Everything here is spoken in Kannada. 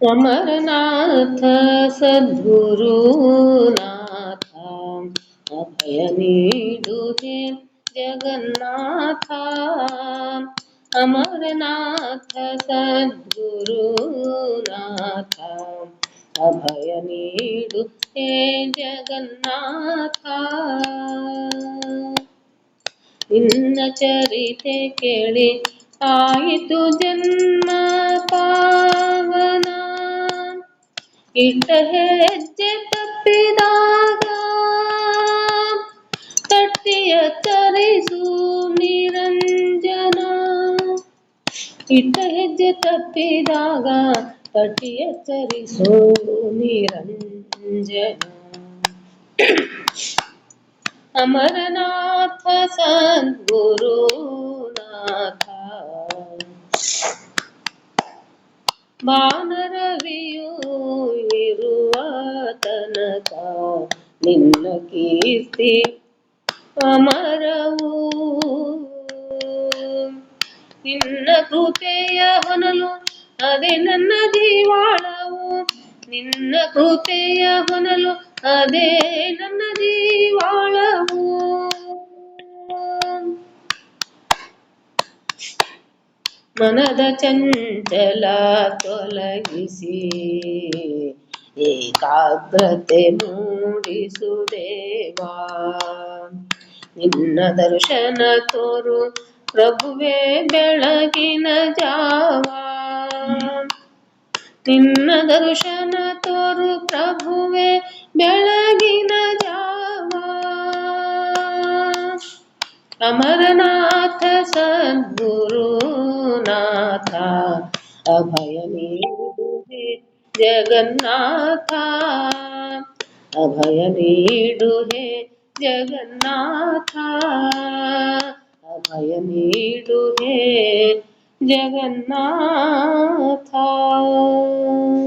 ಅಮರನಾಥ ಸದ್ಗುರುನಾಥ ಅಭಯ ನೀಡುವೆ ಜಗನ್ನಾಥ ಅಮರನಾಥ ಸದ್ಗುರುನಾಥ ಅಭಯ ನೀಡು ಹೇ ಜಗನ್ನಾಥ ನಿನ್ನ ಚರಿತೆ ಕೇಳಿ ಆಯಿತು ಜನ್ಮ ಪಾವನ ಇಟ್ಟ ಹೆಜ್ಜೆ ತಪ್ಪಿದಾಗ ತಟ್ಟಿಯ ತರಿಸು ನಿರಂಜನ ಇಟ್ಟ ಹೆಜ್ಜೆ ತಪ್ಪಿದಾಗ ತಟ್ಟಿಯ ತರಿಸು ನಿರಂಜನ ಅಮರನಾಥ ಸದ್ಗುರುನಾಥ ಬಾನರವಿಯು ನಿನ್ನ ಕೀರ್ತಿ ಅಮರವು. ನಿನ್ನ ಕೃಪೆಯ ಹೊನಲು ಅದೇ ನನ್ನ ದೀವಾಳವು. ನಿನ್ನ ಕೃಪೆಯ ಹೊನಲು ಅದೇ ನನ್ನ ದೀವಾಳವು. ಮನದ ಚಂಚಲ ತೊಲಗಿಸಿ. ಏಕಾಗ್ರತೆ ಮೂಡಿಸುದೇವಾ ನಿನ್ನ ದರ್ಶನ ತೋರು ಪ್ರಭುವೇ ಬೆಳಗಿನ ಜಾವ. ನಿನ್ನ ದರ್ಶನ ತೋರು ಪ್ರಭುವೇ ಬೆಳಗಿನ ಜಾವ. ಅಮರನಾಥ ಸದ್ಗುರುನಾಥ, ಅಭಯ ನೀಡುವೆ. जगन्नाथा। अभय नीडु हे जगन्नाथा। अभय नीडु जगन्नाथ जगन्नाथा।